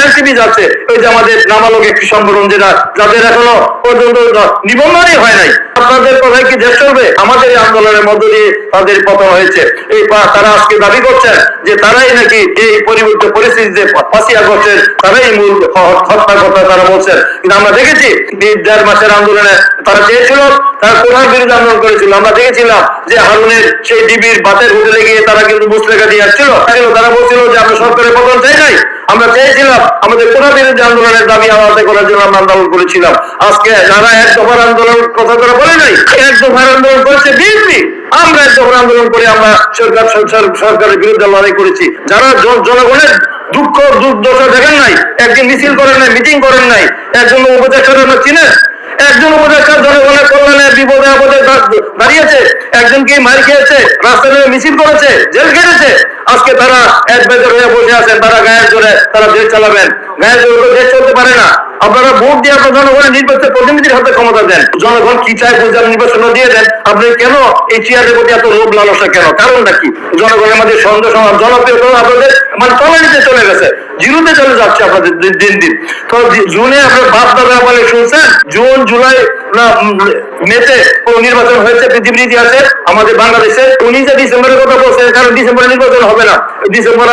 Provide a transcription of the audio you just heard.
NCP যাচ্ছে ওই যে আমাদের নামালক একটি সংগঠন যেটা, যাদের এখনও পর্যন্ত নিবন্ধনই হয় নাই। আপনাদের কথায় কি দেশ চলবে? আমাদের আন্দোলনের মধ্য দিয়ে তাদের পতন হয়েছে। এই তারা আজকে দাবি করছেন যে তারাই নাকি এই পরিবর্তিত পরিস্থিতিতে পাঁচই আগস্টের তারাই মূল হত্যার কথা তারা বলছেন। কিন্তু আমরা দেখেছি দেড় মাসের আন্দোলনে তারা চেয়েছিল, তারা কোরআন বিরুদ্ধে আন্দোলন করেছিল? আমরা দেখেছিলাম যে হারুনের সেই ডিবির বাতের হোটেলে গিয়ে তারা কিন্তু মুসলেখা দিয়ে আসছিল। তারা বলছিল যে আমরা সরকারের পতন চাই নাই। আমরা চেয়েছিলাম আমাদের কোরআন বিরুদ্ধে আন্দোলনের দাবি আদায় করার জন্য আমরা আন্দোলন করেছিলাম। আজকে যারা এক দফার আন্দোলন, কথা করে বলে নাই, এক দফার আন্দোলন করেছে বিএনপি আমরা এক দফার আন্দোলন করে আমরা সরকার, সরকার- সরকারের বিরুদ্ধে লড়াই করেছি। যারা জনগণের দুঃখ, দুর্দশা দেখেন নাই, একদিন মিছিল করেন নাই, মিটিং করেন নাই, একজন উপদেষ্টা চিনেন। একজন উপদেষ্টা জনগণের কল্যাণে বিপদে আপদে দাঁড়িয়েছে। একজনকে মার খেয়েছে, রাস্তা মিছিল করেছে, জেল কেটেছে আজকে তারা এক বেজর হয়ে আছেন, তারা গায়ের জোরে তারা দেশ চালাবেন। গায়ের জোরে তো দেশ চলতে পারে না। আপনারা ভোট দিয়ে আপনার জনগণের নির্বাচন প্রতিনিধির হাতে ক্ষমতা দেন। জনগণ কি চায় বুঝার নির্বাচন দিয়ে দেন। আপনি কেন এই চেয়ারের প্রতি এত লোভ লালসা কেন? কারণটা কি? জনগণের মধ্যে সন্দেহ সমাজ জনপ্রিয়তা আপনাদের মানে তলানিতে চলে গেছে। জিরোতে চলে যাচ্ছে আপনাদের দিন- দিন তো জুনে আপনার বাপ দাদা বলে শুনছেন, জুন, জুলাই না মেতে কোন নির্বাচন হয়েছে পৃথিবীর ইতিহাসে। আমাদের বাংলাদেশে উনি যে ডিসেম্বরের কথা বলছে কারণ ডিসেম্বরে নির্বাচন হবে না। ডিসেম্বর